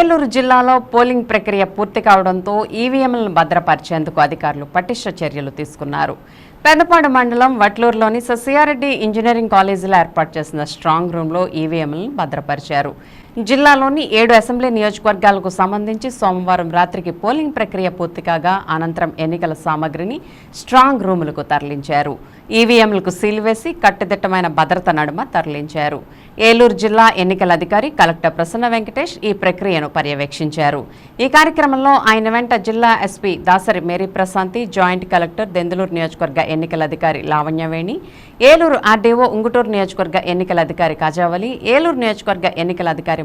ఏలూరు జిల్లాలో పోలింగ్ ప్రక్రియ పూర్తి కావడంతో ఈవీఎంలను భద్రపరిచేందుకు అధికారులు పటిష్ట చర్యలు తీసుకున్నారు. పెద్దపాడు మండలం వట్లూరులోని ససియారెడ్డి ఇంజనీరింగ్ కాలేజీలో ఏర్పాటు చేసిన స్ట్రాంగ్ రూమ్లో ఈవీఎంలను భద్రపరిచారు. జిల్లాలోని ఏడు అసెంబ్లీ నియోజకవర్గాలకు సంబంధించి సోమవారం రాత్రికి పోలింగ్ ప్రక్రియ పూర్తి కాగా అనంతరం ఎన్నికల సామగ్రిని స్ట్రాంగ్ రూములకు తరలించారు. ఈవీఎంలకు సీల్ వేసి కట్టుదిట్టమైన భద్రత నడుమ తరలించారు. ఏలూరు జిల్లా ఎన్నికల అధికారి కలెక్టర్ ప్రసన్న వెంకటేష్ ఈ ప్రక్రియను పర్యవేక్షించారు. ఈ కార్యక్రమంలో ఆయన వెంట జిల్లా SP Dasari Mary Prashanti joint collector Denduluru నియోజకవర్గ ఎన్నికల అధికారి లావణ్యవేణి ఏలూరు ఆర్డీఓ ఉంగుటూరు నియోజకవర్గ ఎన్నికల అధికారి కాజావలి ఏలూరు నియోజకవర్గ ఎన్నికల అధికారి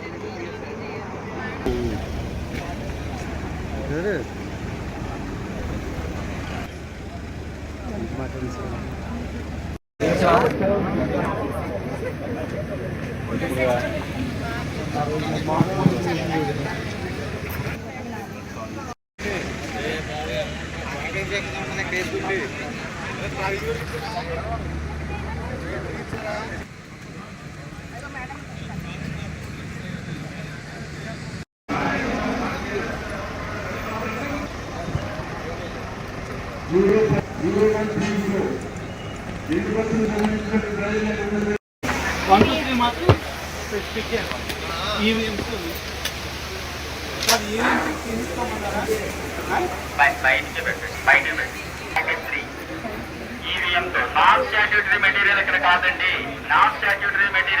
Görür. Facebook one two three మాత్రం స్పెసిఫిక్ ఈవీఎంస్ సార్ ఈవీఎంస్ తీసుకోమన్నారా బయటికి పెట్టండి బయటికి నాన్ స్టాట్యూటరీ మెటీరియల్ ఇక్కడ కాదండి నాన్ స్టాట్యూటరీ మెటీరియల్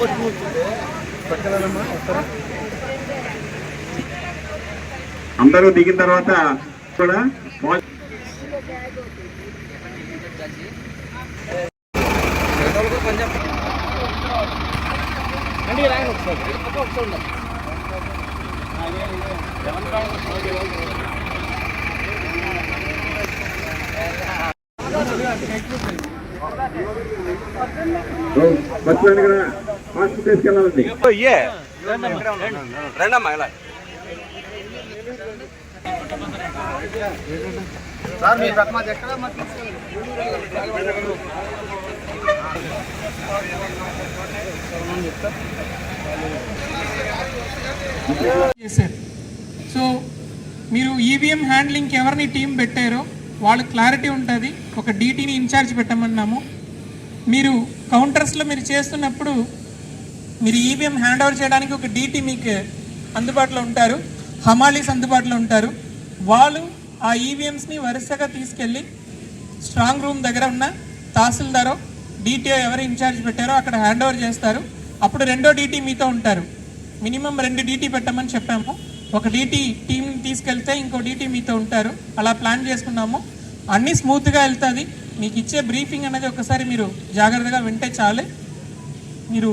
పట్టుకుంటుంటే పక్కనమ్మా అందరూ దిగిన తర్వాత కూడా మో- ఓ, బస్సులోని సార్ మీ పక్క ఎక్కడ చేశారు సో మీరు ఈవీఎం హ్యాండ్లింగ్కి ఎవరిని టీం పెట్టారో వాళ్ళు క్లారిటీ ఉంటుంది. ఒక డీటీని ఇన్ఛార్జ్ పెట్టమన్నాము. మీరు కౌంటర్స్లో మీరు చేస్తున్నప్పుడు మీరు ఈవీఎం హ్యాండ్ ఓవర్ చేయడానికి ఒక డీటీ మీకు అందుబాటులో ఉంటారు. హమాలీస్ అందుబాటులో ఉంటారు. వాళ్ళు ఆ ఈవీఎంస్ని వరుసగా తీసుకెళ్ళి స్ట్రాంగ్ రూమ్ దగ్గర ఉన్న తహసీల్దారో డీటీఓ ఎవరు ఇన్ఛార్జ్ పెట్టారో అక్కడ హ్యాండ్ ఓవర్ చేస్తారు. అప్పుడు రెండో డీటీ మీతో ఉంటారు. మినిమం రెండు డీటీ పెట్టమని చెప్పాము. ఒక డీటీ టీం తీసుకెళ్తే ఇంకో డీటీ మీతో ఉంటారు. అలా ప్లాన్ చేసుకున్నాము. అన్నీ స్మూత్గా వెళ్తుంది. మీకు ఇచ్చే బ్రీఫింగ్ అనేది ఒకసారి మీరు జాగ్రత్తగా వింటే చాలు. మీరు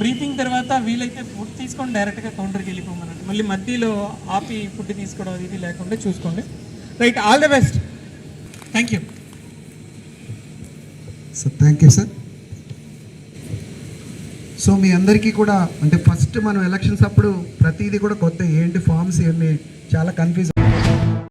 బ్రీఫింగ్ తర్వాత వీలైతే ఫుడ్ తీసుకొని డైరెక్ట్గా కౌంటర్కి వెళ్ళిపోమనండి. మళ్ళీ మధ్యలో ఆపి ఫుడ్ తీసుకోవడం ఇది లేకుండా చూసుకోండి. Right all the best thank you sir thank you sir so మీ అందరికీ కూడా అంటే ఫస్ట్ మనం ఎలక్షన్స్ అప్పుడు ప్రతిదీ కూడా కొత్త ఏంటి ఫామ్స్ ఏమి చాలా కన్ఫ్యూజ్